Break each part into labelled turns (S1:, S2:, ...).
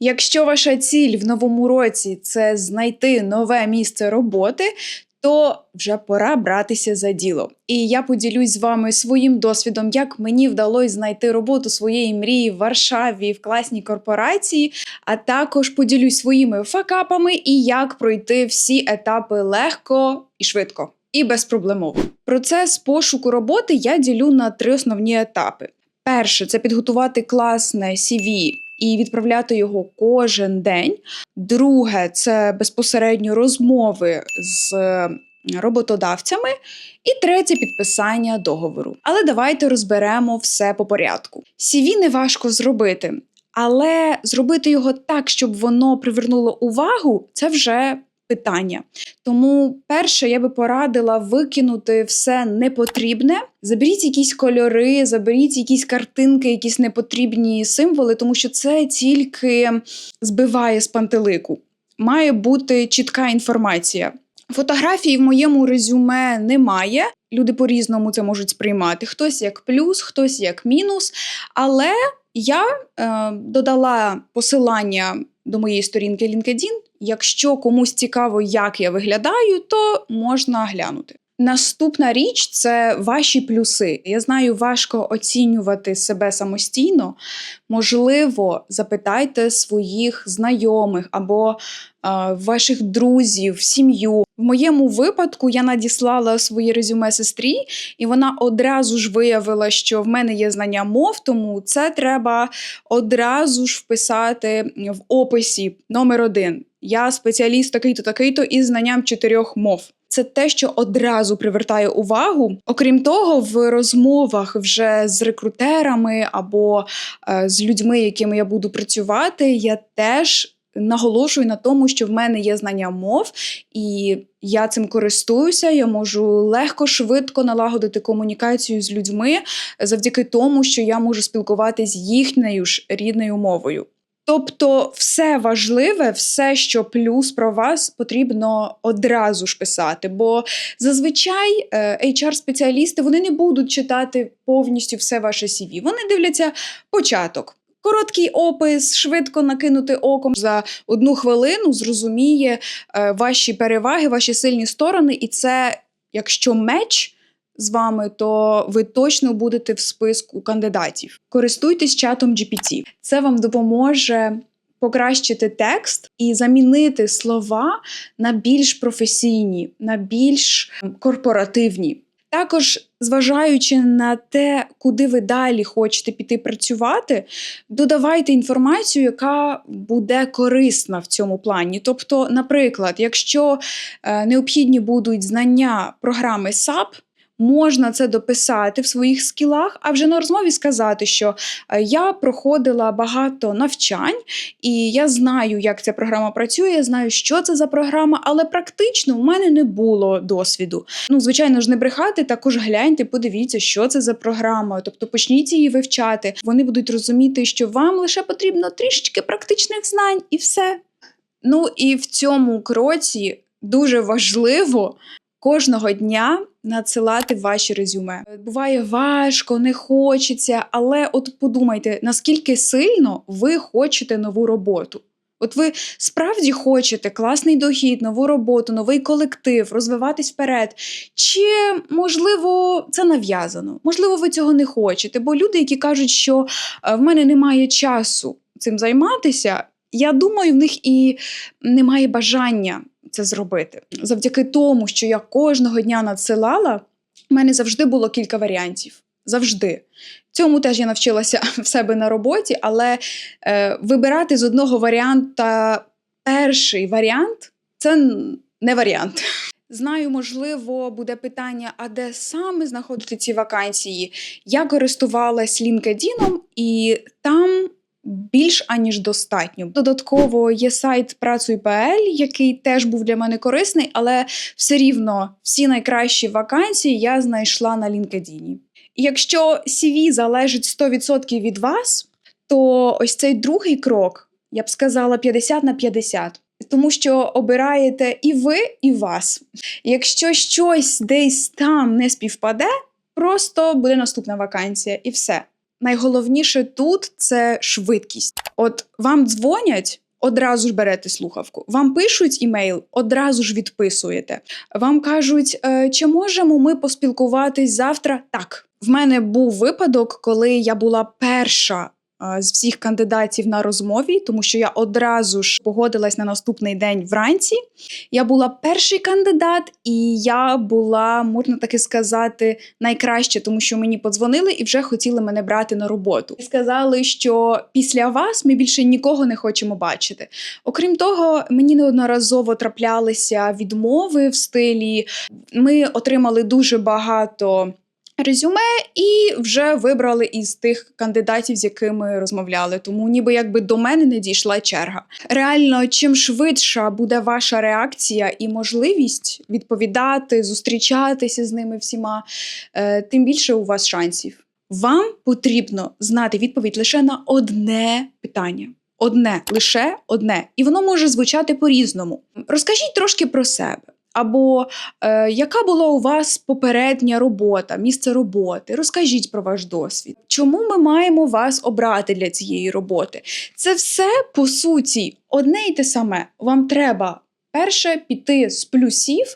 S1: Якщо ваша ціль в новому році це знайти нове місце роботи, то вже пора братися за діло. І я поділюсь з вами своїм досвідом, як мені вдалося знайти роботу своєї мрії в Варшаві в класній корпорації, а також поділюсь своїми факапами і як пройти всі етапи легко і швидко. І безпроблемово. Процес пошуку роботи я ділю на три основні етапи. Перше це підготувати класне CV і відправляти його кожен день. Друге це безпосередньо розмови з е, роботодавцями. І третє підписання договору. Але давайте розберемо все по порядку. CV не важко зробити, але зробити його так, щоб воно привернуло увагу, це вже питання. Тому, перше, я би порадила викинути все непотрібне. Заберіть якісь кольори, заберіть якісь картинки, якісь непотрібні символи, тому що це тільки збиває з пантелику. Має бути чітка інформація. Фотографій в моєму резюме немає. Люди по-різному це можуть сприймати. Хтось як плюс, хтось як мінус. Але я е, додала посилання до моєї сторінки LinkedIn. Якщо комусь цікаво, як я виглядаю, то можна глянути. Наступна річ це ваші плюси. Я знаю, важко оцінювати себе самостійно. Можливо, запитайте своїх знайомих або е, ваших друзів, сім'ю. В моєму випадку я надіслала своє резюме сестрі, і вона одразу ж виявила, що в мене є знання мов, тому це треба одразу ж вписати в описі номер один. Я спеціаліст такий-то, такий-то із знанням чотирьох мов. Це те, що одразу привертає увагу. Окрім того, в розмовах вже з рекрутерами або е, з людьми, якими я буду працювати, я теж наголошую на тому, що в мене є знання мов, і я цим користуюся. Я можу легко, швидко налагодити комунікацію з людьми завдяки тому, що я можу спілкуватися їхньою ж рідною мовою. Тобто, все важливе, все, що плюс про вас, потрібно одразу ж писати. Бо зазвичай е, HR-спеціалісти вони не будуть читати повністю все ваше CV. Вони дивляться початок. Короткий опис, швидко накинути оком за одну хвилину, зрозуміє е, ваші переваги, ваші сильні сторони, і це, якщо меч з вами, то ви точно будете в списку кандидатів. Користуйтесь чатом GPT. Це вам допоможе покращити текст і замінити слова на більш професійні, на більш корпоративні. Також, зважаючи на те, куди ви далі хочете піти працювати, додавайте інформацію, яка буде корисна в цьому плані. Тобто, наприклад, якщо е, необхідні будуть знання програми SAP, Можна це дописати в своїх скілах, а вже на розмові сказати, що е, я проходила багато навчань, і я знаю, як ця програма працює, я знаю, що це за програма, але практично в мене не було досвіду. Ну, звичайно ж, не брехати, також гляньте, подивіться, що це за програма. Тобто почніть її вивчати. Вони будуть розуміти, що вам лише потрібно трішечки практичних знань, і все. Ну і в цьому кроці дуже важливо кожного дня надсилати ваші резюме. Буває важко, не хочеться, але от подумайте, наскільки сильно ви хочете нову роботу. От ви справді хочете класний дохід, нову роботу, новий колектив, розвиватись вперед. Чи, можливо, це нав'язано? Можливо, ви цього не хочете, бо люди, які кажуть, що в мене немає часу цим займатися, я думаю, в них і немає бажання це зробити. Завдяки тому, що я кожного дня надсилала, в мене завжди було кілька варіантів. Завжди. Цьому теж я навчилася в себе на роботі, але е, вибирати з одного варіанта перший варіант це не варіант. Знаю, можливо, буде питання, а де саме знаходити ці вакансії. Я користувалась LinkedIn, і там більш аніж достатньо. Додатково є сайт Працуй.пл, який теж був для мене корисний, але все рівно всі найкращі вакансії я знайшла на LinkedIn. Якщо CV залежить 100% від вас, то ось цей другий крок, я б сказала, 50 на 50. Тому що обираєте і ви, і вас. Якщо щось десь там не співпаде, просто буде наступна вакансія, і все. Найголовніше тут це швидкість. От вам дзвонять. Одразу ж берете слухавку. Вам пишуть імейл, одразу ж відписуєте. Вам кажуть, «Е, чи можемо ми поспілкуватись завтра? Так, в мене був випадок, коли я була перша з всіх кандидатів на розмові, тому що я одразу ж погодилась на наступний день вранці. Я була перший кандидат, і я була, можна таки сказати, найкраще, тому що мені подзвонили і вже хотіли мене брати на роботу. Сказали, що після вас ми більше нікого не хочемо бачити. Окрім того, мені неодноразово траплялися відмови в стилі. Ми отримали дуже багато. Резюме і вже вибрали із тих кандидатів, з якими розмовляли. Тому ніби якби до мене не дійшла черга. Реально, чим швидша буде ваша реакція і можливість відповідати, зустрічатися з ними всіма, е, тим більше у вас шансів. Вам потрібно знати відповідь лише на одне питання. Одне, лише одне, і воно може звучати по-різному. Розкажіть трошки про себе. Або е, яка була у вас попередня робота, місце роботи? Розкажіть про ваш досвід. Чому ми маємо вас обрати для цієї роботи? Це все по суті одне й те саме. Вам треба перше піти з плюсів.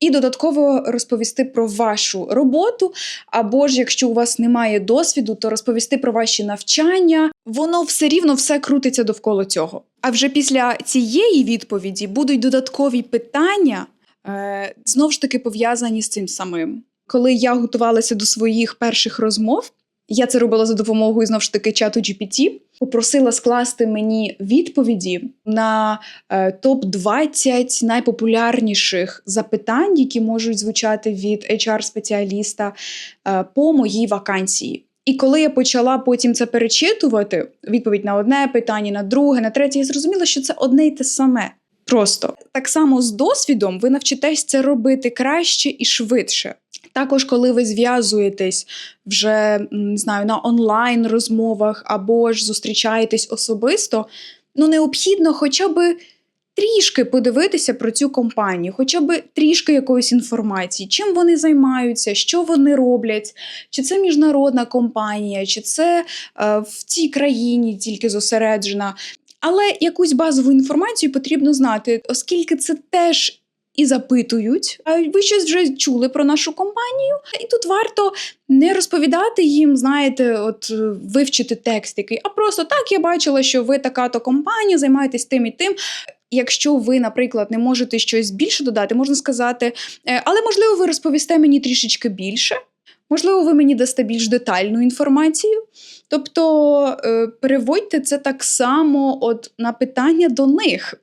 S1: І додатково розповісти про вашу роботу, або ж якщо у вас немає досвіду, то розповісти про ваші навчання. Воно все рівно все крутиться довкола цього. А вже після цієї відповіді будуть додаткові питання, знову ж таки пов'язані з цим самим. Коли я готувалася до своїх перших розмов, я це робила за допомогою знову ж таки чату GPT, попросила скласти мені відповіді на е, топ 20 найпопулярніших запитань, які можуть звучати від HR-спеціаліста е, по моїй вакансії. І коли я почала потім це перечитувати, відповідь на одне питання, на друге, на третє, я зрозуміла, що це одне й те саме. Просто так само з досвідом ви навчитесь це робити краще і швидше. Також, коли ви зв'язуєтесь вже не знаю на онлайн розмовах або ж зустрічаєтесь особисто, ну необхідно хоча б трішки подивитися про цю компанію, хоча б трішки якоїсь інформації, чим вони займаються, що вони роблять, чи це міжнародна компанія, чи це е, в цій країні тільки зосереджена. Але якусь базову інформацію потрібно знати, оскільки це теж і запитують. А ви щось вже чули про нашу компанію? І тут варто не розповідати їм, знаєте, от е, вивчити текст який, а просто так я бачила, що ви така-то компанія, займаєтесь тим і тим. Якщо ви, наприклад, не можете щось більше додати, можна сказати, «Е, але можливо, ви розповісте мені трішечки більше. Можливо, ви мені дасте більш детальну інформацію. Тобто е, переводьте це так само от на питання до них.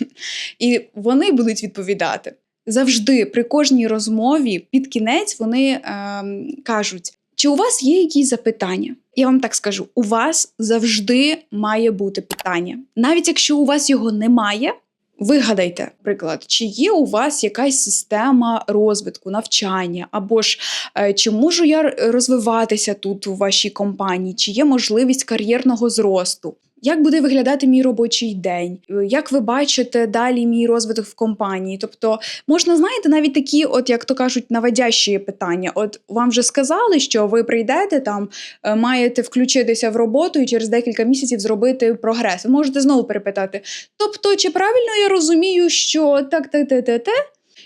S1: І вони будуть відповідати. Завжди при кожній розмові під кінець вони ем, кажуть: чи у вас є якісь запитання? Я вам так скажу: у вас завжди має бути питання. Навіть якщо у вас його немає, вигадайте, приклад, чи є у вас якась система розвитку, навчання, або ж е, чи можу я розвиватися тут у вашій компанії, чи є можливість кар'єрного зросту. Як буде виглядати мій робочий день? Як ви бачите далі мій розвиток в компанії? Тобто можна знаєте навіть такі, от як то кажуть, наводящі питання. От вам вже сказали, що ви прийдете там, е, маєте включитися в роботу і через декілька місяців зробити прогрес. Ви можете знову перепитати. Тобто, чи правильно я розумію, що так, так, те, те, те?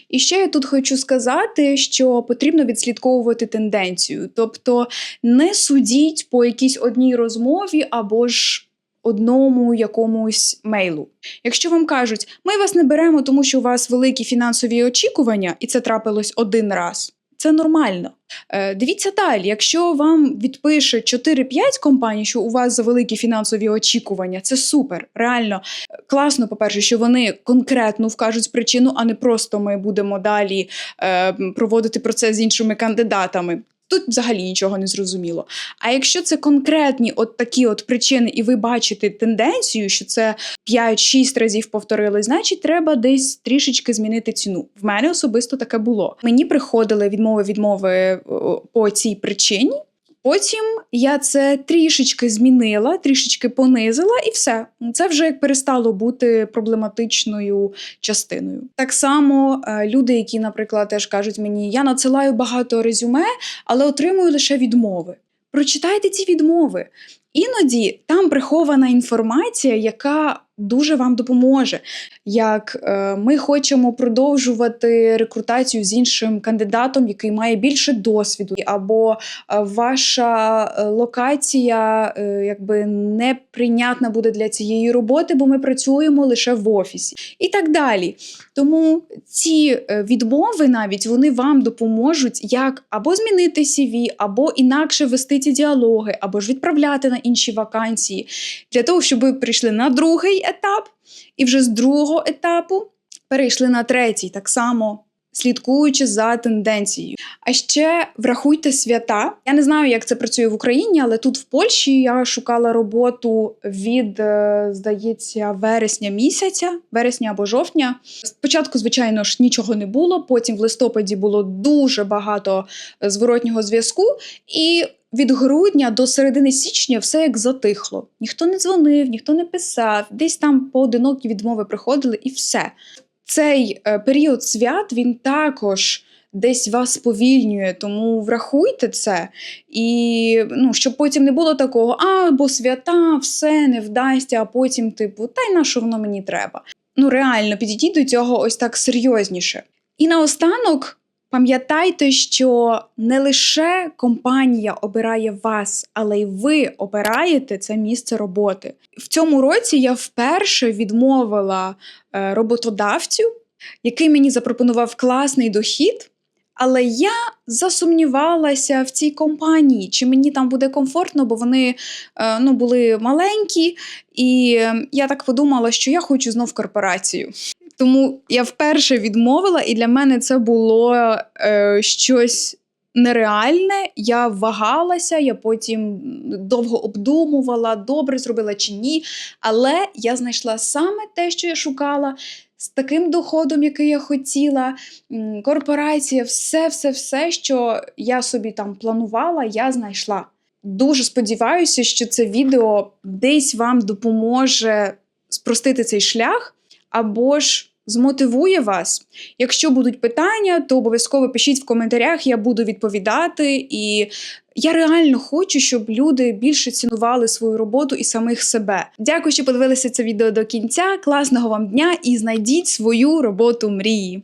S1: І ще я тут хочу сказати, що потрібно відслідковувати тенденцію, тобто не судіть по якійсь одній розмові або ж одному якомусь мейлу. Якщо вам кажуть, ми вас не беремо, тому що у вас великі фінансові очікування, і це трапилось один раз. Це нормально. Е, дивіться далі. Якщо вам відпише 4-5 компаній, що у вас за великі фінансові очікування, це супер. Реально класно, по-перше, що вони конкретно вкажуть причину, а не просто ми будемо далі е, проводити процес з іншими кандидатами. Тут взагалі нічого не зрозуміло. А якщо це конкретні от такі от причини, і ви бачите тенденцію, що це 5-6 разів повторили, значить треба десь трішечки змінити ціну. В мене особисто таке було. Мені приходили відмови відмови по цій причині. Потім я це трішечки змінила, трішечки понизила, і все. Це вже як перестало бути проблематичною частиною. Так само е, люди, які, наприклад, теж кажуть мені, я надсилаю багато резюме, але отримую лише відмови. прочитайте ці відмови. Іноді там прихована інформація, яка дуже вам допоможе. Як е, ми хочемо продовжувати рекрутацію з іншим кандидатом, який має більше досвіду, або е, ваша е, локація е, якби неприйнятна буде для цієї роботи, бо ми працюємо лише в офісі, і так далі. Тому ці е, відмови навіть вони вам допоможуть як або змінити CV, або інакше вести ці діалоги, або ж відправляти на інші вакансії, для того, щоб ви прийшли на другий етап, і вже з другого етапу перейшли на третій, так само слідкуючи за тенденцією. А ще врахуйте свята. Я не знаю, як це працює в Україні, але тут в Польщі я шукала роботу від, е, здається, вересня місяця, вересня або жовтня. Спочатку, звичайно ж, нічого не було. Потім в листопаді було дуже багато е, зворотнього зв'язку. І від грудня до середини січня все як затихло. Ніхто не дзвонив, ніхто не писав, десь там поодинокі відмови приходили і все. Цей е, період свят він також десь вас сповільнює, тому врахуйте це. І ну, щоб потім не було такого, а бо свята, все не вдасться, а потім, типу, та й на що воно мені треба. Ну, реально, підійдіть до цього ось так серйозніше. І наостанок. Пам'ятайте, що не лише компанія обирає вас, але й ви обираєте це місце роботи. В цьому році я вперше відмовила е, роботодавцю, який мені запропонував класний дохід. Але я засумнівалася в цій компанії, чи мені там буде комфортно, бо вони е, ну, були маленькі, і е, я так подумала, що я хочу знов корпорацію. Тому я вперше відмовила, і для мене це було е, щось нереальне. Я вагалася, я потім довго обдумувала, добре зробила чи ні. Але я знайшла саме те, що я шукала. З таким доходом, який я хотіла, корпорація, все, все, все, що я собі там планувала, я знайшла. Дуже сподіваюся, що це відео десь вам допоможе спростити цей шлях, або ж змотивує вас. Якщо будуть питання, то обов'язково пишіть в коментарях, я буду відповідати. І я реально хочу, щоб люди більше цінували свою роботу і самих себе. Дякую, що подивилися це відео до кінця. Класного вам дня і знайдіть свою роботу мрії.